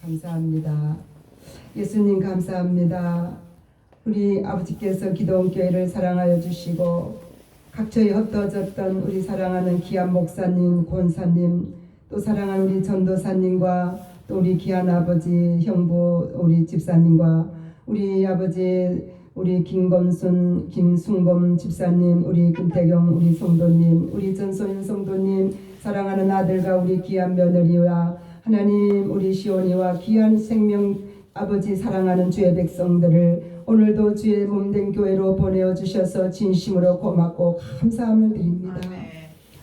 감사합니다. 예수님 감사합니다. 우리 아버지께서 기도원교회를 사랑하여 주시고 각처에 흩어졌던 우리 사랑하는 귀한 목사님, 권사님, 또 사랑하는 우리 전도사님과 또 우리 귀한 아버지, 형부, 우리 집사님과 우리 아버지, 우리 김검순, 김순검 집사님, 우리 김태경, 우리 성도님, 우리 전소인 성도님, 사랑하는 아들과 우리 귀한 며느리와 하나님 우리 시온이와 귀한 생명 아버지 사랑하는 주의 백성들을 오늘도 주의 몸된 교회로 보내어 주셔서 진심으로 고맙고 감사함을 드립니다.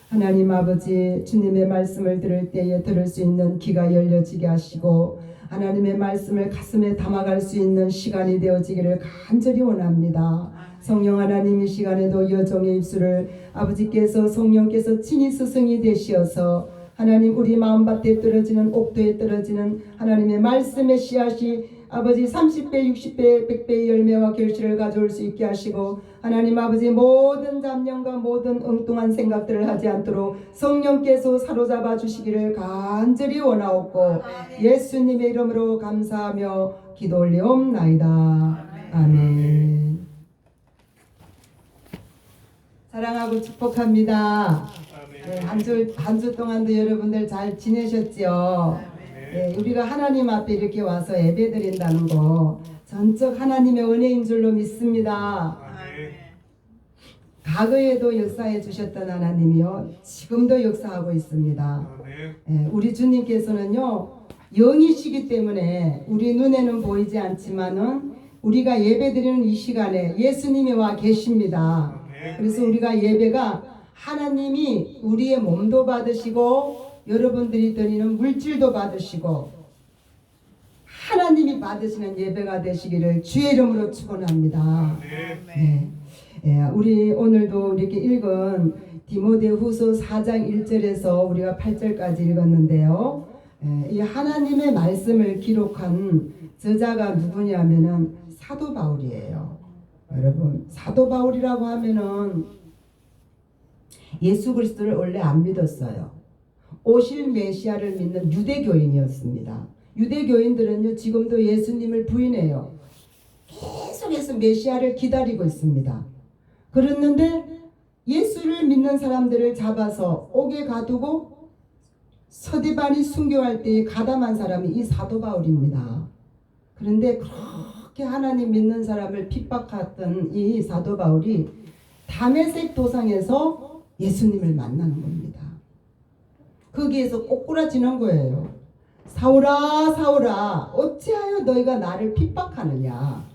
하나님 아버지 주님의 말씀을 들을 때에 들을 수 있는 귀가 열려지게 하시고 하나님의 말씀을 가슴에 담아갈 수 있는 시간이 되어지기를 간절히 원합니다. 성령 하나님 이 시간에도 여정의 입술을 아버지께서 성령께서 친히 스승이 되시어서 하나님 우리 마음밭에 떨어지는 옥도에 떨어지는 하나님의 말씀의 씨앗이 아버지 30배, 60배, 100배의 열매와 결실을 가져올 수 있게 하시고 하나님 아버지 모든 잡념과 모든 엉뚱한 생각들을 하지 않도록 성령께서 사로잡아 주시기를 간절히 원하옵고 예수님의 이름으로 감사하며 기도 올리옵나이다. 아멘. 사랑하고 축복합니다. 네, 한주 한 주 동안도 여러분들 잘 지내셨지요? 네, 우리가 하나님 앞에 이렇게 와서 예배 드린다는 거 전적 하나님의 은혜인 줄로 믿습니다. 과거에도 역사해 주셨던 하나님이요 지금도 역사하고 있습니다. 예, 우리 주님께서는요 영이시기 때문에 우리 눈에는 보이지 않지만은 우리가 예배 드리는 이 시간에 예수님이 와 계십니다. 그래서 우리가 예배가 하나님이 우리의 몸도 받으시고 여러분들이 드리는 물질도 받으시고 하나님이 받으시는 예배가 되시기를 주의 이름으로 축원합니다. 네. 예, 우리 오늘도 이렇게 읽은 디모데후서 4장 1절에서 우리가 8절까지 읽었는데요. 예, 이 하나님의 말씀을 기록한 저자가 누구냐면은 사도 바울이에요. 여러분, 사도 바울이라고 하면은 예수 그리스도를 원래 안 믿었어요. 오실 메시아를 믿는 유대교인이었습니다. 유대교인들은요, 지금도 예수님을 부인해요. 계속해서 메시아를 기다리고 있습니다. 그랬는데 예수를 믿는 사람들을 잡아서 옥에 가두고 서디반이 순교할 때에 가담한 사람이 이 사도 바울입니다. 그런데 그렇게 하나님 믿는 사람을 핍박했던 이 사도 바울이 담에색 도상에서 예수님을 만나는 겁니다. 거기에서 꼬꾸라지는 거예요. 사울아 사울아 어찌하여 너희가 나를 핍박하느냐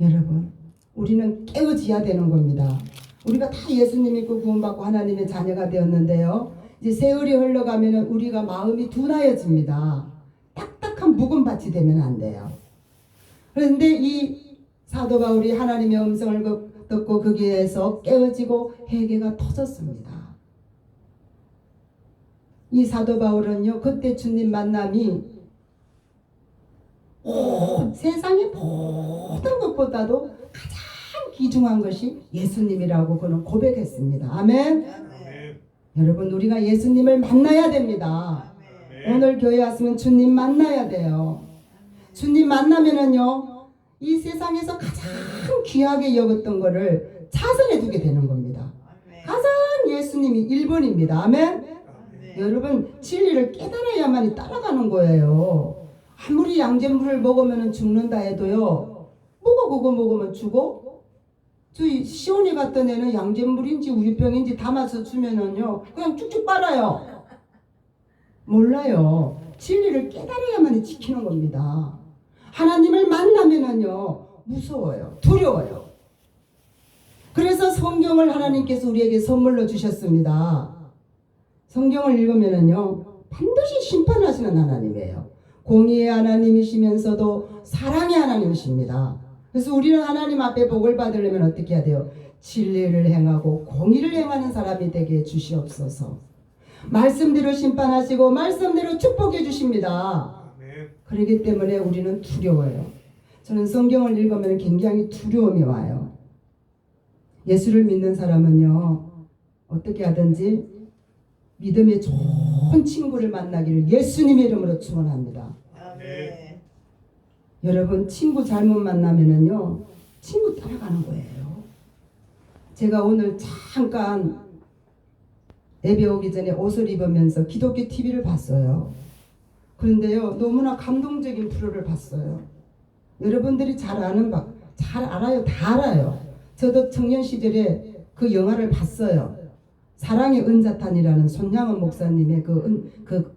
여러분 우리는 깨어져야 되는 겁니다. 우리가 다 예수님 믿고 구원받고 하나님의 자녀가 되었는데요. 이제 세월이 흘러가면 우리가 마음이 둔하여집니다. 딱딱한 묵은 밭이 되면 안 돼요. 그런데 이 사도 바울이 하나님의 음성을 그- 듣고 거기에서 깨어지고 회개가 터졌습니다. 이 사도 바울은요 그때 주님 만남이 온 세상의 모든 것보다도 가장 귀중한 것이 예수님이라고 그는 고백했습니다. 아멘. 여러분 우리가 예수님을 만나야 됩니다. 오늘 교회 왔으면 주님 만나야 돼요. 주님 만나면은요 이 세상에서 가장 귀하게 여겼던 거를 차선에 두게 되는 겁니다. 가장 예수님이 1번입니다. 아멘. 여러분 진리를 깨달아야만이 따라가는 거예요. 아무리 양잿물을 먹으면 죽는다 해도요. 뭐가 그거 먹으면 죽어? 저희 시온에 갔던 애는 양잿물인지 우유병인지 담아서 주면은요. 그냥 쭉쭉 빨아요. 몰라요. 진리를 깨달아야만이 지키는 겁니다. 하나님을 만나면은요. 무서워요. 두려워요. 그래서 성경을 하나님께서 우리에게 선물로 주셨습니다. 성경을 읽으면은요 반드시 심판하시는 하나님이에요. 공의의 하나님이시면서도 사랑의 하나님이십니다. 그래서 우리는 하나님 앞에 복을 받으려면 어떻게 해야 돼요? 진리를 행하고 공의를 행하는 사람이 되게 주시옵소서. 말씀대로 심판하시고 말씀대로 축복해 주십니다. 그렇기 때문에 우리는 두려워요. 저는 성경을 읽으면 굉장히 두려움이 와요. 예수를 믿는 사람은요 어떻게 하든지 믿음의 좋은 친구를 만나기를 예수님의 이름으로 축원합니다. 여러분 친구 잘못 만나면은요 친구 따라가는 거예요. 제가 오늘 잠깐 예배 오기 전에 옷을 입으면서 기독교 TV를 봤어요. 그런데요 너무나 감동적인 프로를 봤어요. 여러분들이 잘 아는 바, 잘 알아요, 다 알아요. 저도 청년 시절에 그 영화를 봤어요. 사랑의 은자탄이라는 손양원 목사님의 그, 은, 그,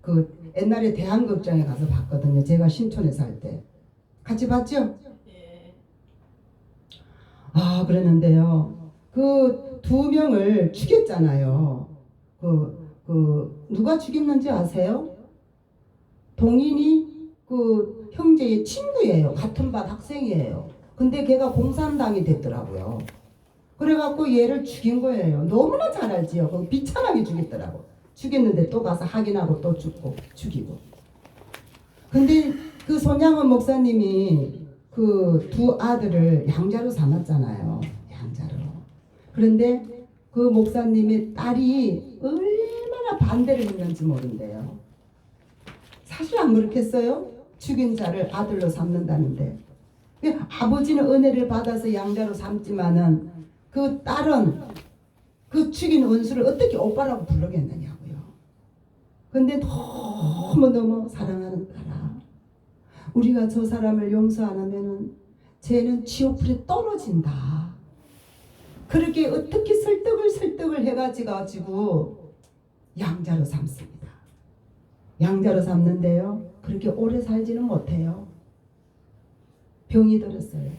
그 옛날에 대한극장에 가서 봤거든요. 제가 신촌에 살 때. 같이 봤죠? 예. 아, 그랬는데요. 그 두 명을 죽였잖아요. 그, 그, 누가 죽였는지 아세요? 동인이 그 형제의 친구예요. 같은 반 학생이에요. 근데 걔가 공산당이 됐더라고요. 그래갖고 얘를 죽인 거예요. 너무나 잘 알지요. 그 비참하게 죽였더라고. 죽였는데 또 가서 확인하고 또 죽고 죽이고. 근데 그 손양원 목사님이 그 두 아들을 양자로 삼았잖아요. 양자로. 그런데 그 목사님의 딸이 얼마나 반대를 했는지 모른대요. 사실 안 그렇겠어요? 죽인 자를 아들로 삼는다는데. 그 아버지는 은혜를 받아서 양자로 삼지만은 그 딸은 그 죽인 원수를 어떻게 오빠라고 부르겠느냐고요. 근데 너무너무 사랑하는 딸아. 우리가 저 사람을 용서 안 하면은 쟤는 지옥불에 떨어진다. 그렇게 어떻게 설득을 설득을 해가지고 양자로 삼습니다. 양자로 삼는데요. 그렇게 오래 살지는 못해요. 병이 들었어요.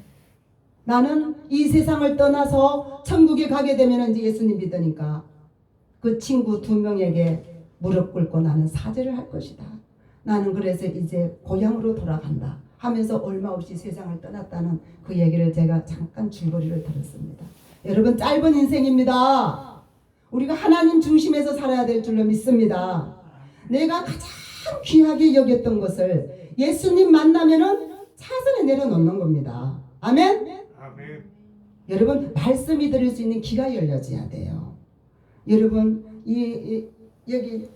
나는 이 세상을 떠나서 천국에 가게 되면 이제 예수님 믿으니까 그 친구 두 명에게 무릎 꿇고 나는 사죄를 할 것이다. 나는 그래서 이제 고향으로 돌아간다 하면서 얼마 없이 세상을 떠났다는 그 얘기를 제가 잠깐 줄거리를 들었습니다. 여러분 짧은 인생입니다. 우리가 하나님 중심에서 살아야 될 줄로 믿습니다. 내가 가장 귀하게 여겼던 것을 예수님 만나면은 차선에 내려놓는 겁니다. 아멘? 아멘. 여러분 말씀이 들을 수 있는 귀가 열려져야 돼요. 여러분 이, 이 여기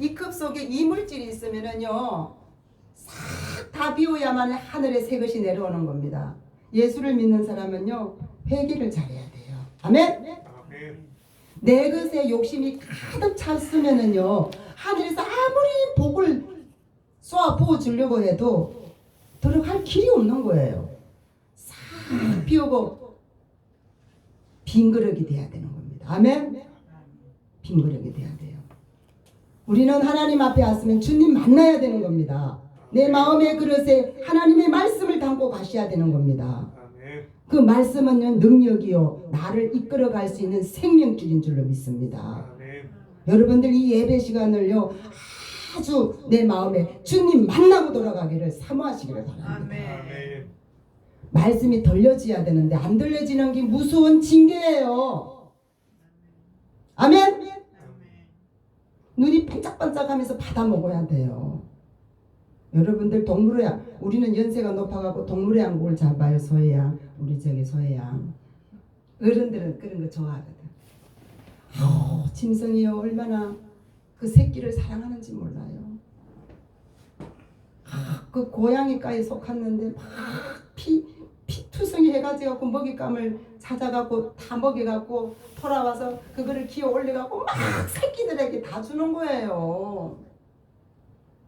이 컵 속에 이물질이 있으면은요 싹 다 비워야만 하늘에 새 것이 내려오는 겁니다. 예수를 믿는 사람은요 회개를 잘해야 돼요. 아멘. 내 것에 욕심이 가득 찼으면은요 하늘에서 아무리 복을 쏘아 부어 주려고 해도 들어갈 길이 없는 거예요. 싹 비우고 빈 그릇이 돼야 되는 겁니다. 아멘. 빈 그릇이 돼야 돼요. 우리는 하나님 앞에 왔으면 주님 만나야 되는 겁니다. 내 마음의 그릇에 하나님의 말씀을 담고 가셔야 되는 겁니다. 그 말씀은요 능력이요 나를 이끌어갈 수 있는 생명줄인 줄로 믿습니다. 여러분들 이 예배 시간을요 아주 내 마음에 주님 만나고 돌아가기를 사모하시기를 바랍니다. 아멘. 말씀이 들려져야 되는데 안 들려지는 게 무서운 징계예요. 아멘. 아멘. 눈이 반짝반짝하면서 받아 먹어야 돼요. 여러분들 동물의 양, 우리는 연세가 높아가고 동물의 양국을 잡아요. 소해양, 우리 저기 소해양. 어른들은 그런 거 좋아하거든. 아우, 짐승이요 얼마나 그 새끼를 사랑하는지 몰라요. 아, 그 고양이과에 속았는데 막 피, 피투성이 해가지고 먹잇감을 찾아갖고 다 먹여갖고 돌아와서 그거를 기어 올려갖고 막 새끼들에게 다 주는 거예요.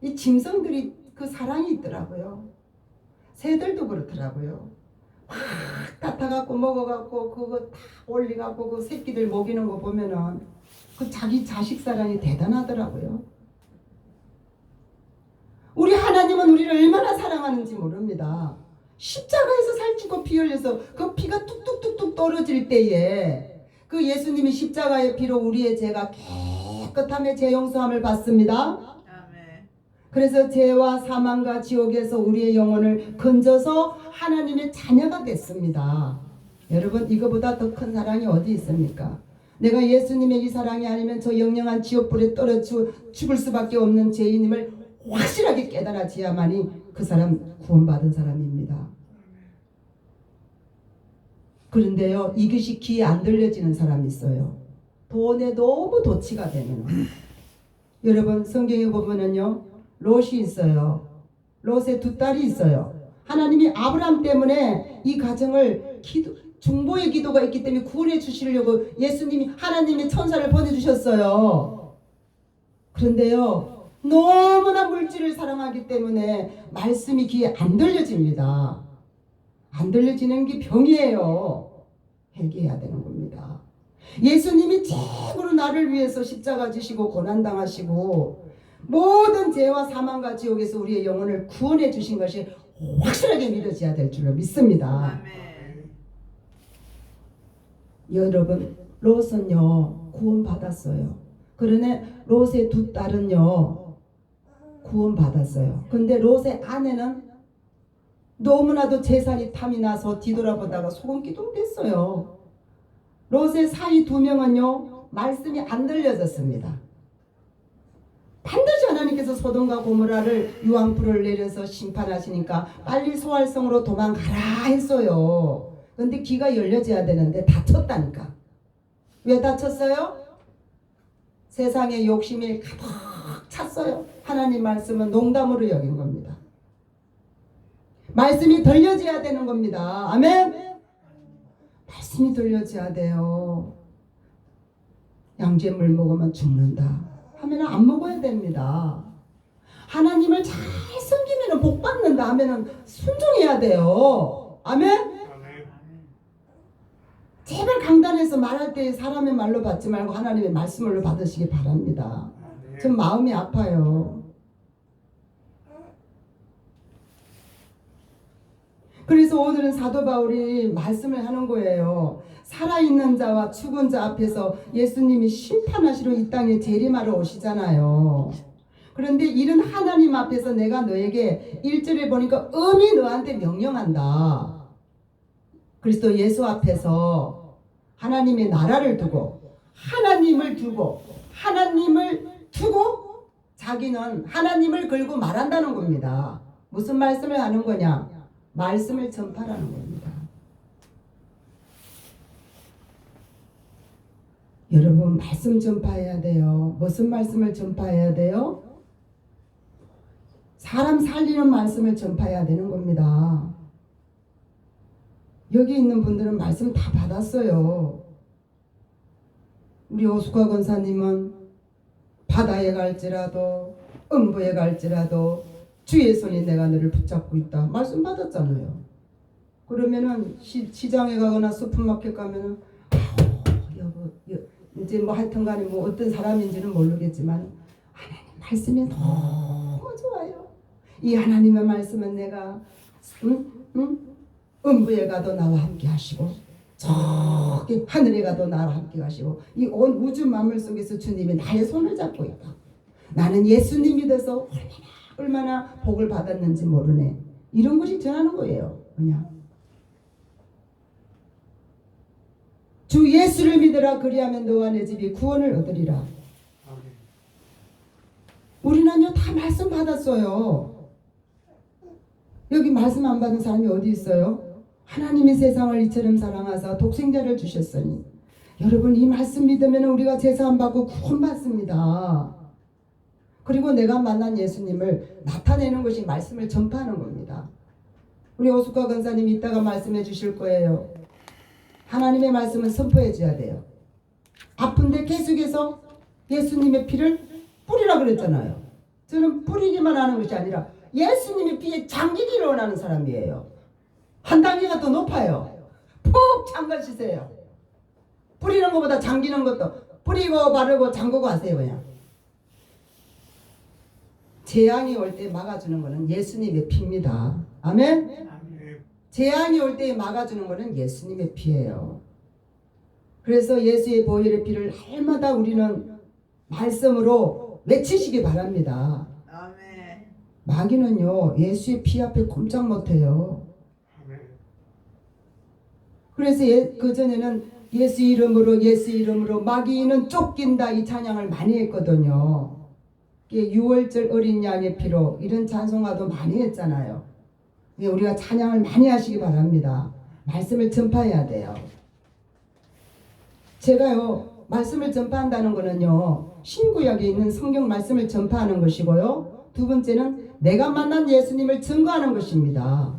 이 짐승들이 그 사랑이 있더라고요. 새들도 그렇더라고요. 막 따타갖고 먹어갖고 그거 다 올려갖고 그 새끼들 먹이는 거 보면은 그 자기 자식 사랑이 대단하더라고요. 우리 하나님은 우리를 얼마나 사랑하는지 모릅니다. 십자가에서 살찌고 피 흘려서 그 피가 뚝뚝뚝뚝 떨어질 때에 그 예수님이 십자가의 피로 우리의 죄가 깨끗함의 죄 용서함을 받습니다. 그래서 죄와 사망과 지옥에서 우리의 영혼을 건져서 하나님의 자녀가 됐습니다. 여러분 이거보다 더 큰 사랑이 어디 있습니까? 내가 예수님의 이 사랑이 아니면 저 영영한 지옥불에 떨어 죽- 죽을 수밖에 없는 죄인임을 확실하게 깨달아지야만이 그 사람 구원받은 사람입니다. 그런데요 이것이 귀에 안 들려지는 사람이 있어요. 돈에 너무 도치가 되면 여러분 성경에 보면은요 롯이 있어요. 롯의 두 딸이 있어요. 하나님이 아브라함 때문에 이 가정을 기도, 중보의 기도가 있기 때문에 구원해 주시려고 예수님이 하나님의 천사를 보내주셨어요. 그런데요 너무나 물질을 사랑하기 때문에 말씀이 귀에 안 들려집니다. 안 들려지는 게 병이에요. 회개해야 되는 겁니다. 예수님이 최고로 나를 위해서 십자가 지시고 고난 당하시고 모든 죄와 사망과 지옥에서 우리의 영혼을 구원해 주신 것이 확실하게 믿어져야 될 줄로 믿습니다. 아멘. 여러분 롯은요 구원 받았어요. 그러나 롯의 두 딸은요 구원 받았어요. 근데 롯의 아내는 너무나도 재산이 탐이 나서 뒤돌아보다가 소금 기둥 됐어요. 롯의 사이 두 명은요 말씀이 안 들려졌습니다. 반드시 하나님께서 소돔과 고모라를 유황불을 내려서 심판하시니까 빨리 소활성으로 도망가라 했어요. 근데 귀가 열려져야 되는데 다쳤다니까. 왜 다쳤어요? 세상의 욕심이 가득 찼어요. 하나님 말씀은 농담으로 여긴 겁니다. 말씀이 들려져야 되는 겁니다. 아멘. 말씀이 들려져야 돼요. 양잿물 먹으면 죽는다. 하면 안 먹어야 됩니다. 하나님을 잘 섬기면 복 받는다 하면 순종해야 돼요. 아멘. 제발 강단에서 말할 때 사람의 말로 받지 말고 하나님의 말씀으로 받으시기 바랍니다. 전 마음이 아파요. 그래서 오늘은 사도 바울이 말씀을 하는 거예요. 살아있는 자와 죽은 자 앞에서 예수님이 심판하시러 이 땅에 재림하러 오시잖아요. 그런데 이런 하나님 앞에서 내가 너에게 일절에 보니까 음이 너한테 명령한다. 그리스도 예수 앞에서 하나님의 나라를 두고 하나님을 두고 하나님을 두고 자기는 하나님을 걸고 말한다는 겁니다. 무슨 말씀을 하는 거냐? 말씀을 전파라는 겁니다. 여러분 말씀 전파해야 돼요. 무슨 말씀을 전파해야 돼요? 사람 살리는 말씀을 전파해야 되는 겁니다. 여기 있는 분들은 말씀 다 받았어요. 우리 오숙화 권사님은 바다에 갈지라도 음부에 갈지라도 주의 손이 내가 너를 붙잡고 있다. 말씀 받았잖아요. 그러면은 시, 시장에 가거나 슈퍼마켓 가면은 아우, 여보, 여, 이제 뭐 하여튼간에 뭐 어떤 사람인지는 모르겠지만 하나님 말씀이 너무 좋아요. 이 하나님의 말씀은 내가 응? 응? 음부에 가도 나와 함께 하시고 저기 하늘에 가도 나와 함께 하시고 이 온 우주 만물 속에서 주님이 나의 손을 잡고 있다. 나는 예수님 믿어서 얼마나, 얼마나 복을 받았는지 모르네. 이런 것이 전하는 거예요. 그냥 주 예수를 믿으라 그리하면 너와 내 집이 구원을 얻으리라. 우리는요 다 말씀 받았어요. 여기 말씀 안 받은 사람이 어디 있어요? 하나님이 세상을 이처럼 사랑하사 독생자를 주셨으니 여러분 이 말씀 믿으면 우리가 제사 안 받고 구원 받습니다. 그리고 내가 만난 예수님을 나타내는 것이 말씀을 전파하는 겁니다. 우리 오숙과 권사님 이따가 말씀해 주실 거예요. 하나님의 말씀은 선포해 줘야 돼요. 아픈데 계속해서 예수님의 피를 뿌리라 그랬잖아요. 저는 뿌리기만 하는 것이 아니라 예수님의 피에 잠기기를 원하는 사람이에요. 한 단계가 더 높아요. 푹 잠가시세요. 뿌리는 것보다 잠기는 것도 뿌리고 바르고 잠그고 하세요 그냥. 재앙이 올 때 막아주는 것은 예수님의 피입니다. 아멘. 재앙이 올 때 막아주는 것은 예수님의 피예요. 그래서 예수의 보혈의 피를 날마다 우리는 말씀으로 외치시기 바랍니다. 마귀는요 예수의 피 앞에 꼼짝 못해요. 그래서 예, 그 전에는 예수 이름으로 예수 이름으로 마귀는 쫓긴다 이 찬양을 많이 했거든요. 이게 6월절 어린 양의 피로 이런 찬송가도 많이 했잖아요. 예, 우리가 찬양을 많이 하시기 바랍니다. 말씀을 전파해야 돼요. 제가요 말씀을 전파한다는 거는요. 신구약에 있는 성경 말씀을 전파하는 것이고요. 두 번째는 내가 만난 예수님을 증거하는 것입니다.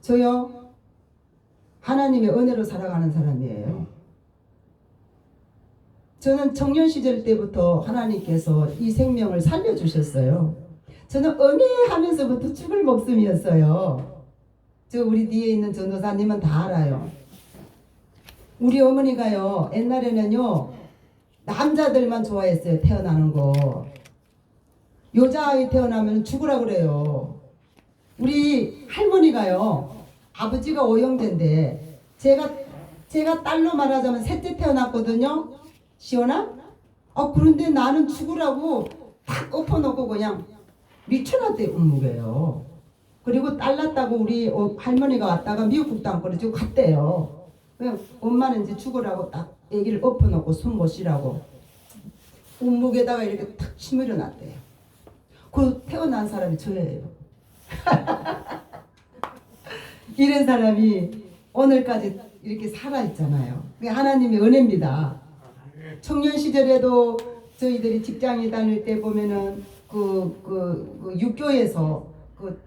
저요. 하나님의 은혜로 살아가는 사람이에요. 저는 청년 시절 때부터 하나님께서 이 생명을 살려주셨어요. 저는 은혜하면서부터 죽을 목숨이었어요. 저 우리 뒤에 있는 전도사님은 다 알아요. 우리 어머니가요 옛날에는요 남자들만 좋아했어요 태어나는 거 여자아이 태어나면 죽으라 그래요 우리 할머니가요 아버지가 오영재인데 제가 제가 딸로 말하자면 셋째 태어났거든요 시원아 아 그런데 나는 죽으라고 탁 엎어놓고 그냥 미쳐놨대 운묵이에요 그리고 딸 낳았다고 우리 어, 할머니가 왔다가 미역국도 안 끓여주고 갔대요 엄마는 이제 죽으라고 딱 애기를 엎어놓고 숨 못 쉬라고 운목에다가 이렇게 탁 치밀어 놨대요. 그 태어난 사람이 저예요. 이런 사람이 오늘까지 이렇게 살아 있잖아요. 그게 하나님의 은혜입니다. 청년 시절에도 저희들이 직장에 다닐 때 보면은 그, 그, 그 육교에서 그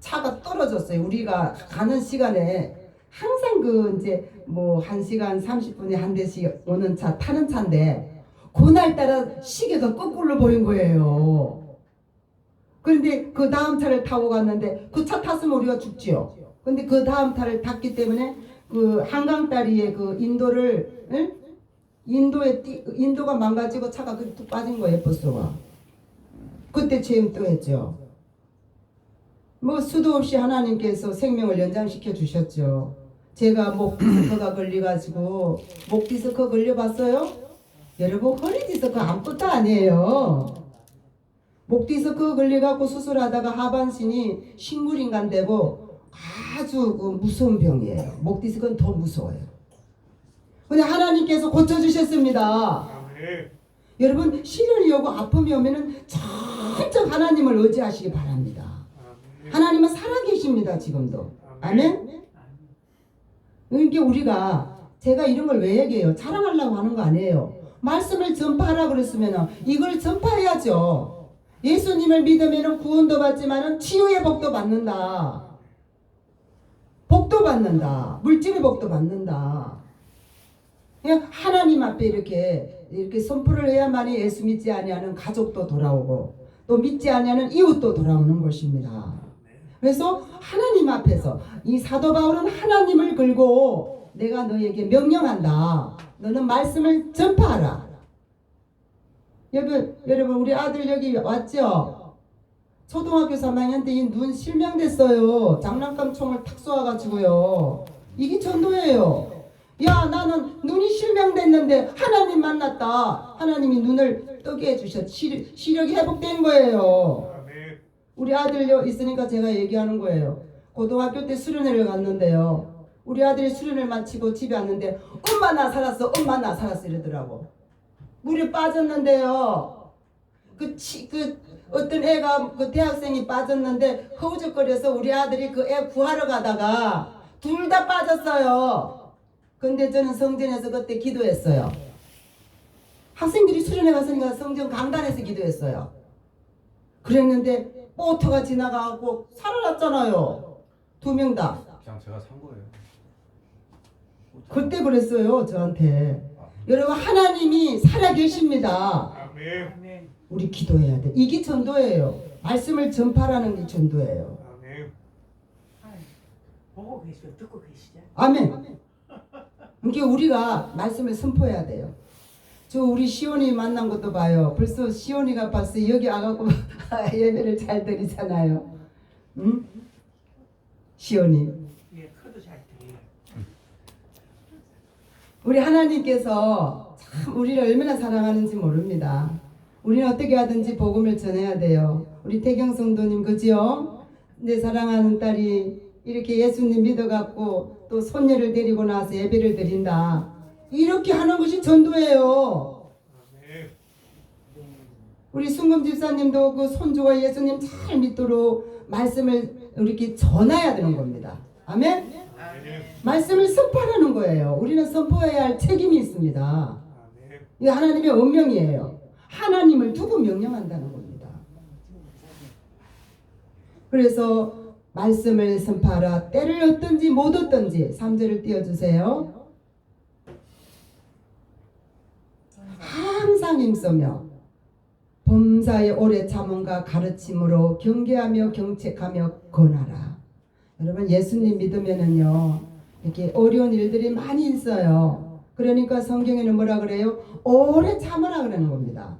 차가 떨어졌어요. 우리가 가는 시간에 항상 그 이제 뭐한 시간 30분에 한 대씩 오는 차 타는 차인데 그날따라 시계가 거꾸로 보인 거예요. 그런데 그 다음 차를 타고 갔는데 그 차 탔으면 우리가 죽지요. 근데 그 다음 차를 탔기 때문에 그 한강 다리에 그 인도를 응? 인도에 띠, 인도가 망가지고 차가 그뚝 빠진 거예요 버스가. 그때 체험 또 했죠. 뭐 수도 없이 하나님께서 생명을 연장시켜 주셨죠. 제가 목 디스크가 걸려가지고 목 디스크 걸려봤어요? 여러분 허리 디스크 아무것도 아니에요. 목 디스크 걸려갖고 수술하다가 하반신이 식물인간 되고 아주 그 무서운 병이에요. 목 디스크는 더 무서워요. 근데 하나님께서 고쳐주셨습니다. 아멘. 여러분 시련이 오고 아픔이 오면은 천천 하나님을 의지하시기 바랍니다. 아멘. 하나님은 살아계십니다 지금도. 아멘. 그러니까 우리가 제가 이런 걸 왜 얘기해요? 자랑하려고 하는 거 아니에요. 말씀을 전파하라 그랬으면 이걸 전파해야죠. 예수님을 믿으면 구원도 받지만 치유의 복도 받는다. 복도 받는다. 물질의 복도 받는다. 그냥 하나님 앞에 이렇게 이렇게 선포를 해야만이 예수 믿지 아니하는 가족도 돌아오고 또 믿지 아니하는 이웃도 돌아오는 것입니다. 그래서 하나님 앞에서 이 사도 바울은 하나님을 걸고 내가 너에게 명령한다. 너는 말씀을 전파하라. 여러분, 여러분 우리 아들 여기 왔죠? 초등학교 3학년 때 이 눈 실명됐어요. 장난감 총을 탁 쏘아가지고요. 이게 전도예요. 야 나는 눈이 실명됐는데 하나님 만났다. 하나님이 눈을 뜨게 해주셨. 시, 시력이 회복된 거예요. 우리 아들 여 있으니까 제가 얘기하는 거예요. 고등학교 때 수련회를 갔는데요. 우리 아들이 수련을 마치고 집에 왔는데 엄마 나 살았어, 엄마 나 살았어 이러더라고. 물에 빠졌는데요. 그, 치, 그 어떤 애가 그 대학생이 빠졌는데 허우적거려서 우리 아들이 그 애 구하러 가다가 둘 다 빠졌어요. 근데 저는 성전에서 그때 기도했어요. 학생들이 수련회 갔으니까 성전 강단에서 기도했어요. 그랬는데 보트가 지나가고 살아났잖아요. 두 명 다. 그냥 제가 산 거예요. 그때 그랬어요 저한테. 여러분 하나님이 살아 계십니다. 아멘. 아멘. 우리 기도해야 돼. 이게 전도예요. 말씀을 전파라는 게 전도예요. 아멘. 보고 계시고 듣고 계시죠? 아멘. 그러 니까 우리가 말씀을 선포해야 돼요. 저 우리 시온이 만난 것도 봐요. 벌써 시온이가 벌써 여기 와갖고 예배를 잘 드리잖아요. 응? 시온이. 예, 커도 잘 돼요. 우리 하나님께서 참 우리를 얼마나 사랑하는지 모릅니다. 우리는 어떻게 하든지 복음을 전해야 돼요. 우리 태경 성도님 그지요? 내 사랑하는 딸이 이렇게 예수님 믿어갖고 또 손녀를 데리고 나와서 예배를 드린다. 이렇게 하는 것이 전도예요. 우리 순금 집사님도 그 손주가 예수님 잘 믿도록 말씀을 이렇게 전해야 되는 겁니다. 아멘? 말씀을 선포하는 거예요. 우리는 선포해야 할 책임이 있습니다. 이게 하나님의 운명이에요. 하나님을 두고 명령한다는 겁니다. 그래서 말씀을 선포하라. 때를 얻든지 못 얻든지 3절을 띄워주세요. 항상 힘쓰며 범사의 오래 참음과 가르침으로 경계하며 경책하며 권하라. 여러분 예수님 믿으면은요 이렇게 어려운 일들이 많이 있어요. 그러니까 성경에는 뭐라 그래요? 오래 참으라 그러는 겁니다.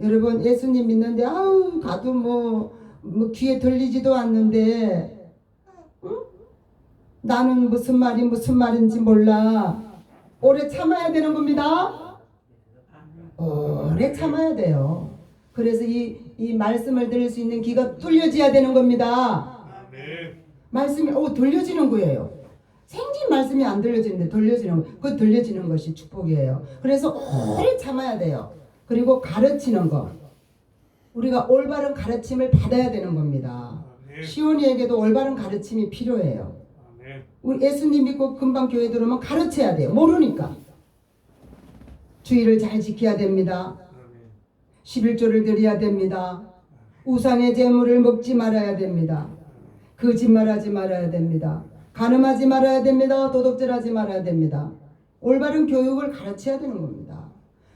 여러분 예수님 믿는데 아우 가도 뭐, 뭐 귀에 들리지도 않는데 응? 나는 무슨 말이 무슨 말인지 몰라. 오래 참아야 되는 겁니다. 오래 참아야 돼요. 그래서 이, 이 말씀을 들을 수 있는 귀가 뚫려져야 되는 겁니다. 말씀이 오 들려지는 거예요. 생긴 말씀이 안 들려지는데 들려지는 거, 그 들려지는 것이 축복이에요. 그래서 오래 참아야 돼요. 그리고 가르치는 거. 우리가 올바른 가르침을 받아야 되는 겁니다. 시온이에게도 올바른 가르침이 필요해요. 우리 예수님 믿고 금방 교회 들어오면 가르쳐야 돼요. 모르니까. 주의를 잘 지켜야 됩니다. 아멘. 11조를 드려야 됩니다. 우상의 재물을 먹지 말아야 됩니다. 거짓말하지 말아야 됩니다. 간음하지 말아야 됩니다. 도둑질하지 말아야 됩니다. 올바른 교육을 가르쳐야 되는 겁니다.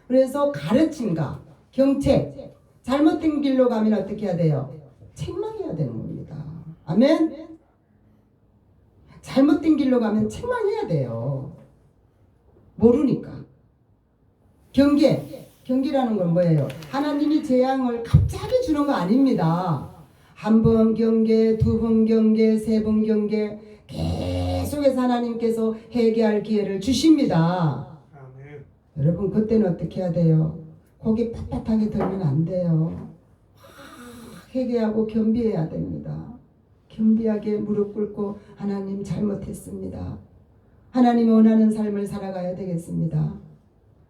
그래서 가르침과 경책, 잘못된 길로 가면 어떻게 해야 돼요? 책망해야 되는 겁니다. 아멘. 잘못된 길로 가면 책망해야 돼요. 모르니까. 경계. 경계라는 건 뭐예요? 하나님이 재앙을 갑자기 주는 거 아닙니다. 한 번 경계, 두 번 경계, 세 번 경계 계속해서 하나님께서 회개할 기회를 주십니다. 여러분 그때는 어떻게 해야 돼요? 고개 빳빳하게 들면 안 돼요. 확 회개하고 겸비해야 됩니다. 겸비하게 무릎 꿇고 하나님 잘못했습니다. 하나님 원하는 삶을 살아가야 되겠습니다.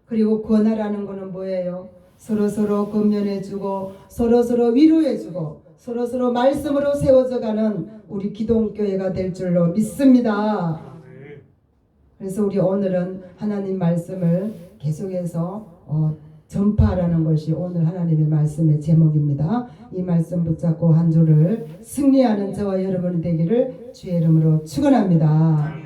그리고 권하라는 것은 뭐예요? 서로 서로 건면해주고 서로 서로 위로해주고 서로 서로 말씀으로 세워져가는 우리 기독교회가 될 줄로 믿습니다. 그래서 우리 오늘은 하나님 말씀을 계속해서 어, 전파하라는 것이 오늘 하나님의 말씀의 제목입니다. 이 말씀 붙잡고 한 주를 승리하는 저와 여러분이 되기를 주의 이름으로 축원합니다.